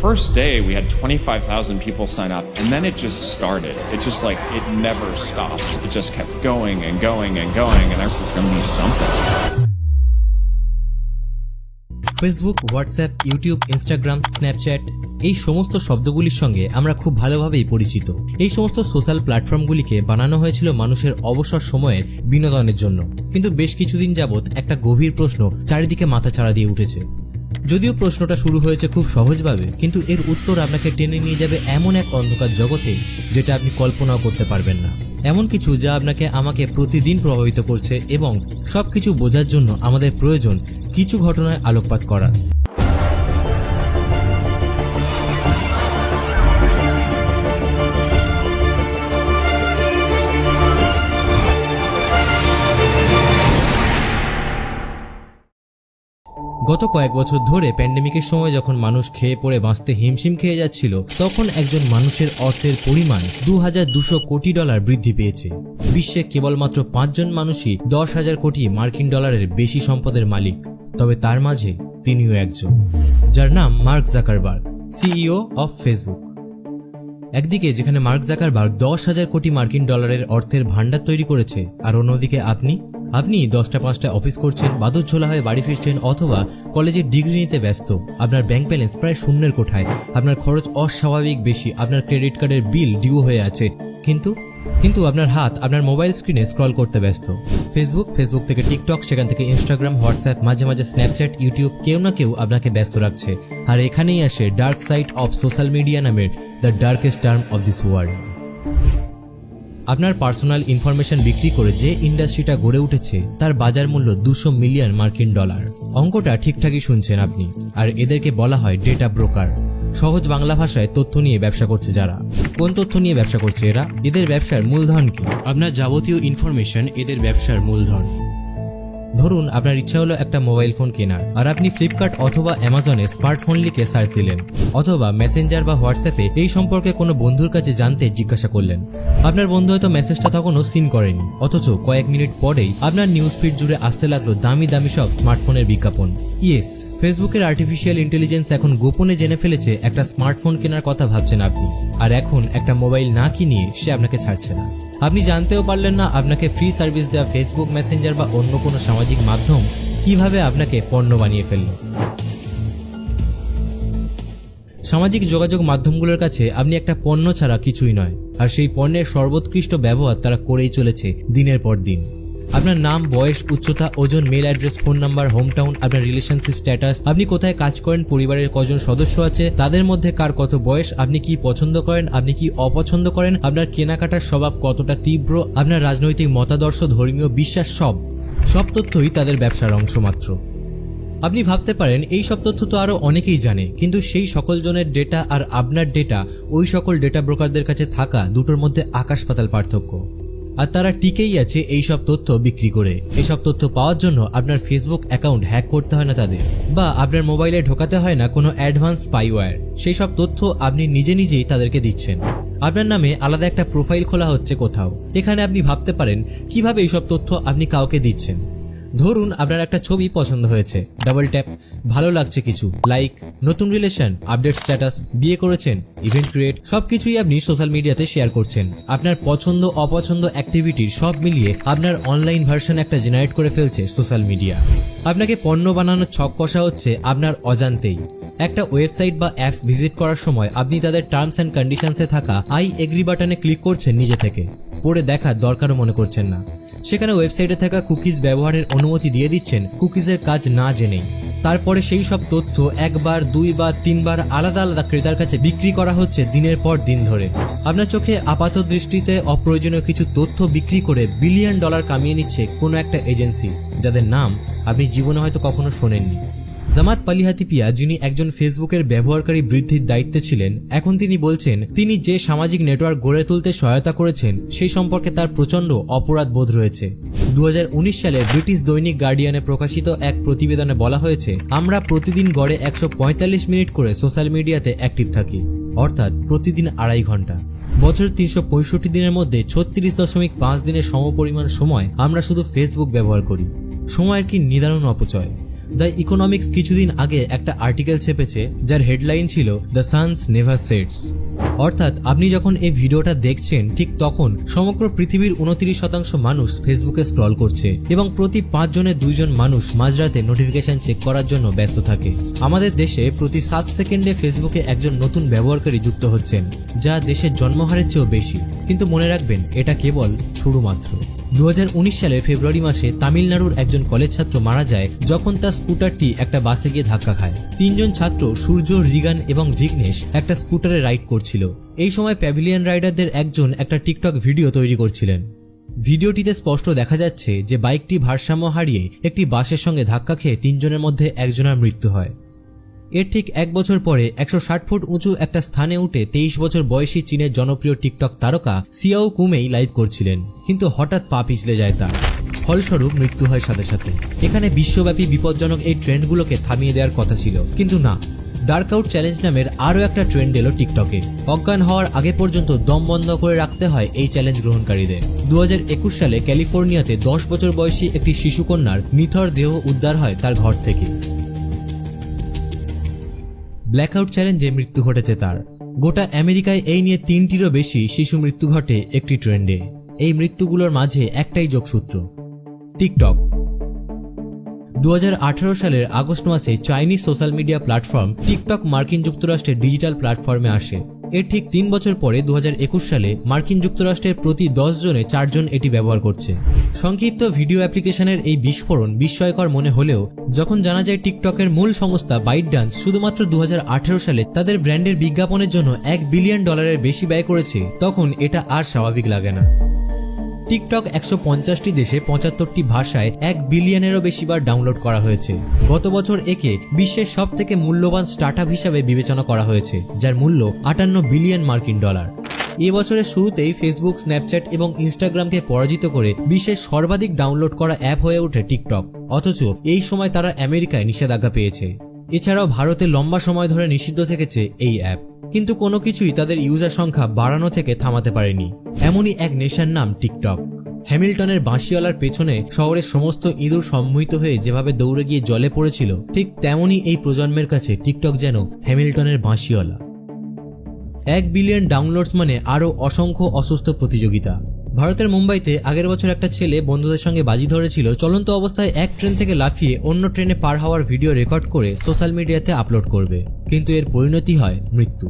first day, we had 25,000 people sign up, and then it just started. It just like, it never stopped. It just kept going and going and going, and this is to be something. Facebook WhatsApp YouTube Instagram Snapchat এই সমস্ত শব্দগুলির সঙ্গে আমরা খুব ভালোভাবেই পরিচিত এই সমস্ত social প্ল্যাটফর্মগুলিকে বানানো হয়েছিল মানুষের অবসর সময়ের বিনোদনের জন্য কিন্তু বেশ কিছুদিন যাবৎ একটা গভীর প্রশ্ন চারিদিকে মাথা ছাড়া দিয়ে উঠেছে যদিও প্রশ্নটা শুরু হয়েছে খুব সহজভাবে, কিন্তু এর উত্তর আপনাকে টেনে নিয়ে যাবে এমন এক অন্ধকার জগতে যেটা আপনি কল্পনাও করতে পারবেন না। এমন কিছু যা আপনাকে আমাকে প্রতিদিন প্রভাবিত করছে এবং সবকিছু বোঝার জন্য আমাদের প্রয়োজন কিছু ঘটনায় আলোকপাত করা। গত কয়েক বছর ধরে প্যান্ডেমিকের সময় যখন মানুষ খেয়ে পড়ে বাঁচতে হিমশিম খেয়ে যাচ্ছিল, তখন একজন মানুষের অর্থের পরিমাণ দু হাজার দুশো কোটি ডলার বৃদ্ধি পেয়েছে। বিশ্বে কেবলমাত্র পাঁচজন মানুষই দশ হাজার কোটি মার্কিন ডলারের বেশি সম্পদের মালিক, তবে তার মাঝে তিনিও একজন, যার নাম Mark Zuckerberg CEO of Facebook একদিকে যেখানে মার্ক জাকারবার্গ দশ হাজার কোটি মার্কিন ডলারের অর্থের ভান্ডার তৈরি করেছে, আর অন্যদিকে আপনি? আপনি দশটা পাঁচটা অফিস করছেন বাদুরঝোলা হয়ে বাড়ি ফিরছেন, অথবা কলেজের ডিগ্রি নিতে ব্যস্ত। আপনার ব্যাংক ব্যালেন্স প্রায় শূন্যের কোঠায়। আপনার খরচ অস্বাভাবিক বেশি। আপনার ক্রেডিট কার্ডের বিল ডিউ হয়ে আছে। কিন্তু কিন্তু আপনার হাত আপনার মোবাইল স্ক্রিনে স্ক্রল করতে ব্যস্ত। ফেসবুক ফেসবুক থেকে টিকটক সেখান থেকে ইনস্টাগ্রাম হোয়াটসঅ্যাপ মাঝে মাঝে স্ন্যাপচ্যাট ইউটিউব কেউ না কেউ আপনাকে ব্যস্ত রাখছে। আর এখানেই আসে dark side of social media নামের the darkest term of this world আপনার পার্সোনাল ইনফরমেশন বিক্রি করে যে ইন্ডাস্ট্রিটা গড়ে উঠেছে, তার বাজার মূল্য দুশো মিলিয়ন মার্কিন ডলার। অঙ্কটা ঠিকঠাকই শুনছেন আপনি। আর এদেরকে বলা হয় ডেটা ব্রোকার সহজ বাংলা ভাষায় তথ্য নিয়ে ব্যবসা করছে যারা। কোন তথ্য নিয়ে ব্যবসা করছে এরা? এদের ব্যবসার মূলধন কি? আপনার যাবতীয় ইনফরমেশন এদের ব্যবসার মূলধন। ধরুন আপনার ইচ্ছা হলো একটা মোবাইল ফোন কেনার আর আপনি ফ্লিপকার্ট অথবা অ্যামাজনে স্মার্টফোন লিখে সার্চ দিলেন অথবা মেসেঞ্জার বা হোয়াটসঅ্যাপে এই সম্পর্কে কোনো বন্ধুর কাছে জানতে জিজ্ঞাসা করলেন। আপনার বন্ধু হয়তো মেসেজটা তখনও সিন করেনি অথচ কয়েক মিনিট পরেই আপনার নিউজ ফিড জুড়ে আসতে লাগল দামি দামি সব স্মার্টফোনের বিজ্ঞাপন। ইয়েস ফেসবুকের আর্টিফিশিয়াল ইন্টেলিজেন্স এখন গোপনে জেনে ফেলেছে একটা স্মার্টফোন কেনার কথা ভাবছেন আপনি। আর এখন একটা মোবাইল না কিনিয়ে সে আপনাকে ছাড়ছে না। আপনি জানতেও পারলেন না আপনাকে ফ্রি সার্ভিস দেওয়া ফেসবুক মেসেঞ্জার বা অন্য কোনো সামাজিক মাধ্যম কীভাবে আপনাকে পণ্য বানিয়ে ফেলল। সামাজিক যোগাযোগ মাধ্যমগুলোর কাছে আপনি একটা পণ্য ছাড়া কিছুই নয়। আর সেই পণ্যের সর্বোৎকৃষ্ট ব্যবহার তারা করেই চলেছে দিনের পর দিন। আপনার নাম, বয়স, উচ্চতা, ওজন, mail address, phone number home town আপনার রিলেশনশিপ স্ট্যাটাস, আপনি কোথায় কাজ করেন, পরিবারের কজন সদস্য আছে, তাদের মধ্যে কার কত বয়স, আপনি কি পছন্দ করেন, আপনি কি অপছন্দ করেন, আপনার কেনাকাটার স্বভাব কতটা তীব্র, আপনার রাজনৈতিক মতাদর্শ, ধর্মীয় বিশ্বাস, সব। সব তথ্যই তাদের ব্যবসার অংশ মাত্র আপনি ভাবতে পারেন, এই সব তথ্য তো আরও অনেকেই জানে, কিন্তু সেই সকল জনের ডেটা আর আপনার ডেটা, ওই সকল ডেটা ব্রোকারদের কাছে থাকা, দুটোর মধ্যে আকাশ পাতাল পার্থক্য। আর তারা টিকেই আছে এই সব তথ্য বিক্রি করে। এসব তথ্য পাওয়ার জন্য আপনার ফেসবুক অ্যাকাউন্ট হ্যাক করতে হয় না তাদের। বা আপনার মোবাইলে ঢোকাতে হয় না কোনো অ্যাডভান্স স্পাইওয়্যার সেই সব তথ্য আপনি নিজে নিজেই তাদেরকে দিচ্ছেন। আপনার নামে আলাদা একটা প্রোফাইল খোলা হচ্ছে কোথাও। এখানে আপনি ভাবতে পারেন, কীভাবে এইসব তথ্য আপনি কাউকে দিচ্ছেন? ধরুন আপনার একটা ছবি পছন্দ হয়েছে। ডাবল ট্যাপ ভালো লাগছে কিছু। লাইক নতুন রিলেশন আপডেট স্ট্যাটাস বিয়ে করেছেন ইভেন্ট ক্রিয়েট সবকিছুই আপনি সোশ্যাল মিডিয়াতে শেয়ার করছেন। আপনার পছন্দ, অপছন্দ অ্যাক্টিভিটির সব মিলিয়ে আপনার অনলাইন ভার্সন একটা জেনারেট করে ফেলছে সোশ্যাল মিডিয়া আপনাকে পণ্য বানানোর ছক কষা হচ্ছে আপনার অজান্তেই। একটা ওয়েবসাইট বা অ্যাপস ভিজিট করার সময় আপনি তাদের টার্মস অ্যান্ড কন্ডিশনসে থাকা আই এগ্রি বাটনে ক্লিক করছেন নিজে থেকে। পড়ে দেখার দরকারও মনে করছেন না। সেখানে ওয়েবসাইটে থাকা কুকিজ ব্যবহারের অনুমতি দিয়ে দিচ্ছেন কুকিজের কাজ না জেনেই তারপরে সেই সব তথ্য একবার, দুইবার, তিনবার আলাদা আলাদা ক্রেতার কাছে বিক্রি করা হচ্ছে দিনের পর দিন ধরে। আপনার চোখে আপাত দৃষ্টিতে অপ্রয়োজনীয় কিছু তথ্য বিক্রি করে বিলিয়ন ডলার কামিয়ে নিচ্ছে কোনো একটা এজেন্সি, যাদের নাম আপনি জীবনে হয়তো কখনো শোনেননি। জামাত পালিহাতিপিয়া, যিনি একজন ফেসবুকের ব্যবহারকারী বৃদ্ধির দায়িত্বে ছিলেন, এখন তিনি বলছেন, তিনি যে সামাজিক নেটওয়ার্ক গড়ে তুলতে সহায়তা করেছেন, সেই সম্পর্কে তার প্রচণ্ড অপরাধ বোধ রয়েছে। দু হাজার উনিশ সালে ব্রিটিশ দৈনিক গার্ডিয়ানে প্রকাশিত এক প্রতিবেদনে বলা হয়েছে, আমরা প্রতিদিন গড়ে একশো পঁয়তাল্লিশ মিনিট করে সোশ্যাল মিডিয়াতে অ্যাক্টিভ থাকি, অর্থাৎ প্রতিদিন আড়াই ঘণ্টা। বছরের তিনশো দিনের মধ্যে ছত্রিশ দশমিক পাঁচ দিনের সমপরিমাণ সময় আমরা শুধু ফেসবুক ব্যবহার করি। সময়ের কি নিদারুণ অপচয়? দ্য ইকোনমিক্স কিছুদিন আগে একটা আর্টিকেল ছেপেছে, যার হেডলাইন ছিল দ্য সানস নেভার সেটস অর্থাৎ, আপনি যখন এই ভিডিওটা দেখছেন, ঠিক তখন সমগ্র পৃথিবীর উনত্রিশ শতাংশ মানুষ ফেসবুকে স্ক্রল করছে এবং প্রতি পাঁচ জনের দুইজন মানুষ মাঝরাতে নোটিফিকেশন চেক করার জন্য ব্যস্ত থাকে। আমাদের দেশে প্রতি সাত সেকেন্ডে ফেসবুকে একজন নতুন ব্যবহারকারী যুক্ত হচ্ছেন, যা দেশের জন্মহারের চেয়েও বেশি। কিন্তু মনে রাখবেন, এটা কেবল শুরু মাত্র দু হাজার উনিশ সালের ফেব্রুয়ারি মাসে তামিলনাড়ুর একজন কলেজ ছাত্র মারা যায় যখন তার স্কুটারটি একটা বাসে গিয়ে ধাক্কা খায়। তিনজন ছাত্র সূর্য, রিগান এবং ভিঘ্নেশ একটা স্কুটারে রাইড করছিল। এই সময় প্যাভিলিয়ন রাইডারদের একজন একটা টিকটক ভিডিও তৈরি করছিলেন। ভিডিওটিতে স্পষ্ট দেখা যাচ্ছে যে বাইকটি ভারসাম্য হারিয়ে একটি বাসের সঙ্গে ধাক্কা খেয়ে তিনজনের মধ্যে একজনের মৃত্যু হয়। এর ঠিক এক বছর পরে একশো ষাট ফুট উঁচু একটা স্থানে উঠে তেইশ বছর বয়সী চীনের জনপ্রিয় টিকটক তারকা সিয়াও কুমেই লাইভ করছিলেন। কিন্তু হঠাৎ পা পিছলে যায় তার। ফলস্বরূপ মৃত্যু হয় সাথে সাথে। এখানে বিশ্বব্যাপী বিপজ্জনক এই ট্রেন্ডগুলোকে থামিয়ে দেওয়ার কথা ছিল। কিন্তু না ডার্কআউট চ্যালেঞ্জ নামের আরও একটা ট্রেন্ড এলো টিকটকে। অজ্ঞান হওয়ার আগে পর্যন্ত দম বন্ধ করে রাখতে হয় এই চ্যালেঞ্জ গ্রহণকারীদের। দু হাজার একুশ সালে ক্যালিফোর্নিয়াতে দশ বছর বয়সী একটি শিশুকন্যার নিথর দেহ উদ্ধার হয় তার ঘর থেকে। ব্ল্যাকআউট চ্যালেঞ্জে মৃত্যু ঘটেছে তার। গোটা আমেরিকায় এই নিয়ে তিনটিরও বেশি শিশু মৃত্যু ঘটে একটি ট্রেন্ডে। এই মৃত্যুগুলোর মাঝে একটাই যোগসূত্র। টিকটক। দু হাজার আঠারো সালের আগস্ট মাসে Chinese social media platform TikTok মার্কিন যুক্তরাষ্ট্রের ডিজিটাল প্ল্যাটফর্মে আসে। এর ঠিক তিন বছর পরে দু হাজার একুশ সালে মার্কিন যুক্তরাষ্ট্রের প্রতি দশ জনে চারজন এটি ব্যবহার করছে। সংক্ষিপ্ত ভিডিও অ্যাপ্লিকেশনের এই বিস্ফোরণ বিস্ময়কর মনে হলেও, যখন জানা যায় টিকটকের মূল সংস্থা বাইট ডান্স শুধুমাত্র দু হাজার আঠেরো সালে তাদের ব্র্যান্ডের বিজ্ঞাপনের জন্য এক বিলিয়ন ডলারের বেশি ব্যয় করেছে, তখন এটা আর স্বাভাবিক লাগে না। টিকটক একশো পঞ্চাশটি দেশে পঁচাত্তরটি ভাষায় এক বিলিয়নেরও বেশি বার ডাউনলোড করা হয়েছে। গত বছর একে বিশ্বের সব থেকে মূল্যবান স্টার্টআপ হিসাবে বিবেচনা করা হয়েছে, যার মূল্য আটান্ন বিলিয়ন মার্কিন ডলার। এ বছরের শুরুতেই ফেসবুক স্ন্যাপচ্যাট এবং ইনস্টাগ্রামকে পরাজিত করে বিশ্বের সর্বাধিক ডাউনলোড করা অ্যাপ হয়ে ওঠে টিকটক। অথচ এই সময় তারা আমেরিকায় নিষেধাজ্ঞা পেয়েছে। এছাড়াও ভারতে লম্বা সময় ধরে নিষিদ্ধ থেকেছে এই অ্যাপ। কিন্তু কোনো কিছুই তাদের ইউজার সংখ্যা বাড়ানো থেকে থামাতে পারেনি। এমনই এক নেশার নাম টিকটক। হ্যামিল্টনের বাঁশিওয়ালার পেছনে শহরের সমস্ত ইঁদুর সম্মোহিত হয়ে যেভাবে দৌড়ে গিয়ে জলে পড়েছিল, ঠিক তেমনই এই প্রজন্মের কাছে টিকটক যেন হ্যামিল্টনের বাঁশিওয়ালা। এক বিলিয়ন ডাউনলোডস মানে আরও অসংখ্য অসুস্থ প্রতিযোগিতা। ভারতের মুম্বাইতে আগের বছর একটা ছেলে বন্ধুদের সঙ্গে বাজি ধরেছিল, চলন্ত অবস্থায় এক ট্রেন থেকে লাফিয়ে অন্য ট্রেনে পার হওয়ার ভিডিও রেকর্ড করে সোশ্যাল মিডিয়াতে আপলোড করবে, কিন্তু এর পরিণতি হয় মৃত্যু।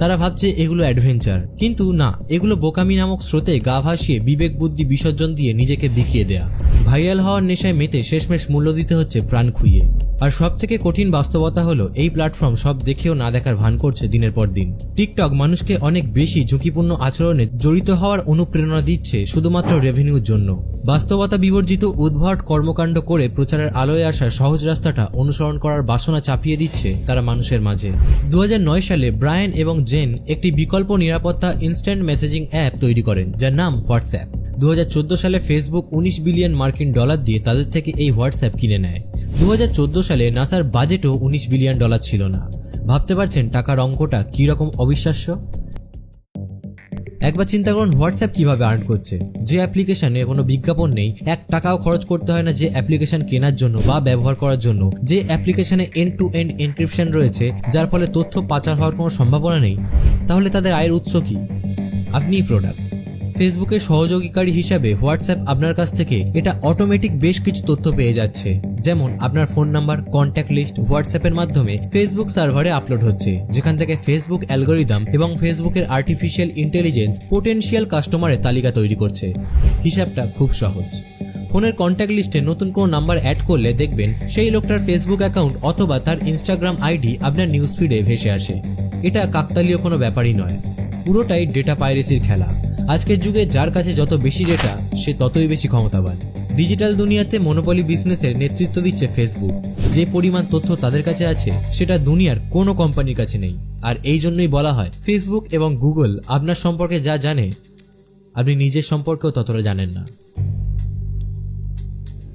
তারা ভাবছে এগুলো অ্যাডভেঞ্চার, কিন্তু না, এগুলো বোকামি নামক স্রোতে গা ভাসিয়ে বিবেক বুদ্ধি বিসর্জন দিয়ে নিজেকে বিকিয়ে দেয়া। ভাইরাল হওয়ার নেশায় মেতে শেষমেশ মূল্য দিতে হচ্ছে প্রাণ খুইয়ে। আর সব থেকে কঠিন বাস্তবতা হলো এই প্ল্যাটফর্ম সব দেখেও না দেখার ভান করছে দিনের পর দিন। টিকটক মানুষকে অনেক বেশি ঝুঁকিপূর্ণ আচরণে জড়িত হওয়ার অনুপ্রেরণা দিচ্ছে শুধুমাত্র রেভিনিউর জন্য। বাস্তবতা বিবর্জিত উদ্ভট কর্মকাণ্ড করে প্রচারের আলোয় আসার সহজ রাস্তাটা অনুসরণ করার বাসনা চাপিয়ে দিচ্ছে তারা মানুষের মাঝে। দু হাজার নয় সালে ব্রায়ান এবং জেন একটি বিকল্প নিরাপত্তা ইনস্ট্যান্ট মেসেজিং অ্যাপ তৈরি করেন, যার নাম হোয়াটসঅ্যাপ। দু হাজার চোদ্দ সালে ফেসবুক উনিশ বিলিয়ন মার্কিন ডলার দিয়ে তাদের থেকে এই হোয়াটসঅ্যাপ কিনে নেয়। দুহাজার চোদ্দ সালে নাসার বাজেটও উনিশ বিলিয়ন ডলার ছিল না। ভাবতে পারছেন টাকার অঙ্কটা কীরকম অবিশ্বাস্য? একবার চিন্তা করুন হোয়াটসঅ্যাপ কীভাবে আর্ন করছে। যে অ্যাপ্লিকেশনে কোনো বিজ্ঞাপন নেই, এক টাকাও খরচ করতে হয় না যে অ্যাপ্লিকেশন কেনার জন্য বা ব্যবহার করার জন্য। যে অ্যাপ্লিকেশনে এন্ড টু এন্ড এনক্রিপশন রয়েছে, যার ফলে তথ্য পাচার হওয়ার কোনো সম্ভাবনা নেই, তাহলে তাদের আয়ের উৎস কি? আপনিই প্রোডাক্ট ফেসবুকের সহযোগীকারী হিসাবে হোয়াটসঅ্যাপ আপনার কাছ থেকে এটা অটোমেটিক বেশ কিছু তথ্য পেয়ে যাচ্ছে। যেমন আপনার ফোন নাম্বার কন্ট্যাক্ট লিস্ট হোয়াটসঅ্যাপের মাধ্যমে ফেসবুক সার্ভারে আপলোড হচ্ছে, যেখান থেকে ফেসবুক অ্যালগোরিদম এবং ফেসবুকের আর্টিফিশিয়াল ইন্টেলিজেন্স পোটেনশিয়াল কাস্টমারের তালিকা তৈরি করছে। হিসাবটা খুব সহজ। ফোনের কন্ট্যাক্ট লিস্টে নতুন কোনো নাম্বার অ্যাড করলে দেখবেন সেই লোকটার ফেসবুক অ্যাকাউন্ট অথবা তার ইনস্টাগ্রাম আইডি আপনার নিউজ ফিডে ভেসে আসে। এটা কাকতালীয় কোনো ব্যাপারই নয়। পুরোটাই ডেটা পাইরেসির খেলা। আজকের যুগে যার কাছে যত বেশি ডেটা সে ততই বেশি ক্ষমতাবান। ডিজিটাল দুনিয়াতে মনোপলি বিজনেসের নেতৃত্ব দিচ্ছে ফেসবুক যে পরিমাণ তথ্য তাদের কাছে আছে, সেটা দুনিয়ার কোনো কোম্পানির কাছে নেই। আর এই জন্যই বলা হয় ফেসবুক এবং গুগল আপনার সম্পর্কে যা জানে, আপনি নিজের সম্পর্কেও ততটা জানেন না।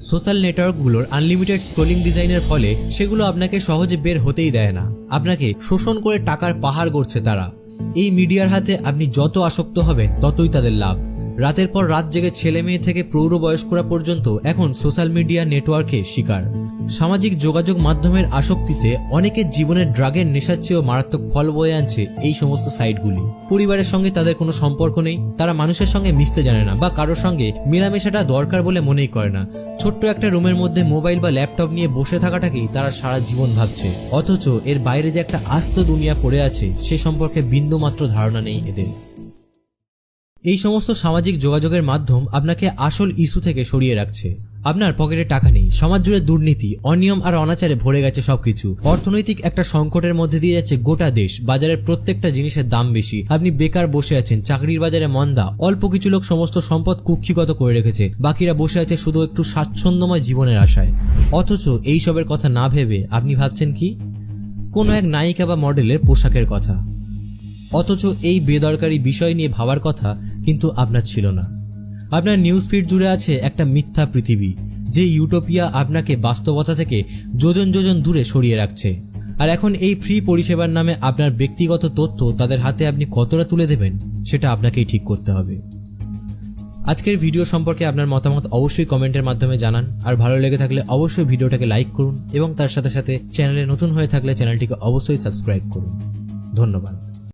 সোশ্যাল নেটওয়ার্কগুলোর আনলিমিটেড স্ক্রোলিং ডিজাইনের ফলে সেগুলো আপনাকে সহজে বের হতেই দেয় না। আপনাকে শোষণ করে টাকার পাহাড় গড়ছে তারা। এই মিডিয়ার হাতে আপনি যত আসক্ত হবেন, ততই তাদের লাভ। রাতের পর রাত জেগে ছেলে মেয়ে থেকে প্রৌঢ় বয়স্করা পর্যন্ত এখন সোশ্যাল মিডিয়া নেটওয়ার্কে শিকার। সামাজিক যোগাযোগ মাধ্যমের আসক্তিতে অনেকের জীবনের ড্রাগের নেশার চেয়েও মারাত্মক ফল বয়ে আনছে এই সমস্ত সাইটগুলি। পরিবারের সঙ্গে তাদের কোনো সম্পর্ক নেই, তারা মানুষের সঙ্গে মিশতে জানে না বা কারোর সঙ্গে মেলামেশাটা দরকার বলে মনেই করে না। ছোট্ট একটা রুমের মধ্যে মোবাইল বা ল্যাপটপ নিয়ে বসে থাকাটাকেই তারা সারা জীবন ভাবছে। অথচ এর বাইরে যে একটা আস্ত দুনিয়া পড়ে আছে, সে সম্পর্কে বিন্দুমাত্র ধারণা নেই এদের। এই সমস্ত সামাজিক যোগাযোগের মাধ্যম আপনাকে আসল ইস্যু থেকে সরিয়ে রাখছে। আপনার পকেটে টাকা নেই সমাজ জুড়ে দুর্নীতি, অনিয়ম আর অনাচারে ভরে গেছে সবকিছু। অর্থনৈতিক একটা সংকটের মধ্যে দিয়ে যাচ্ছে গোটা দেশ, বাজারের প্রত্যেকটা জিনিসের দাম বেশি। আপনি বেকার বসে আছেন, চাকরির বাজারে মন্দা, অল্প কিছু লোক সমস্ত সম্পদ কুক্ষিগত করে রেখেছে, বাকিরা বসে আছে শুধু একটু স্বাচ্ছন্দ্যময় জীবনের আশায়। অথচ এইসবের কথা না ভেবে আপনি ভাবছেন কি? কোনো এক নায়িকা বা মডেলের পোশাকের কথা। অথচ এই বেদরকারি বিষয় নিয়ে ভাবার কথা কিন্তু আপনার ছিল না। আপনার নিউজ ফিড জুড়ে আছে একটা মিথ্যা পৃথিবী, যে ইউটোপিয়া আপনাকে বাস্তবতা থেকে যোজন যোজন দূরে সরিয়ে রাখছে। আর এখন এই ফ্রি পরিষেবার নামে আপনার ব্যক্তিগত তথ্য তাদের হাতে আপনি কতটা তুলে দেবেন, সেটা আপনাকেই ঠিক করতে হবে। আজকের ভিডিও সম্পর্কে আপনার মতামত অবশ্যই কমেন্টের মাধ্যমে জানান, আর ভালো লেগে থাকলে অবশ্যই ভিডিওটাকে লাইক করুন এবং তার সাথে সাথে চ্যানেলে নতুন হয়ে থাকলে চ্যানেলটিকে অবশ্যই সাবস্ক্রাইব করুন। ধন্যবাদ।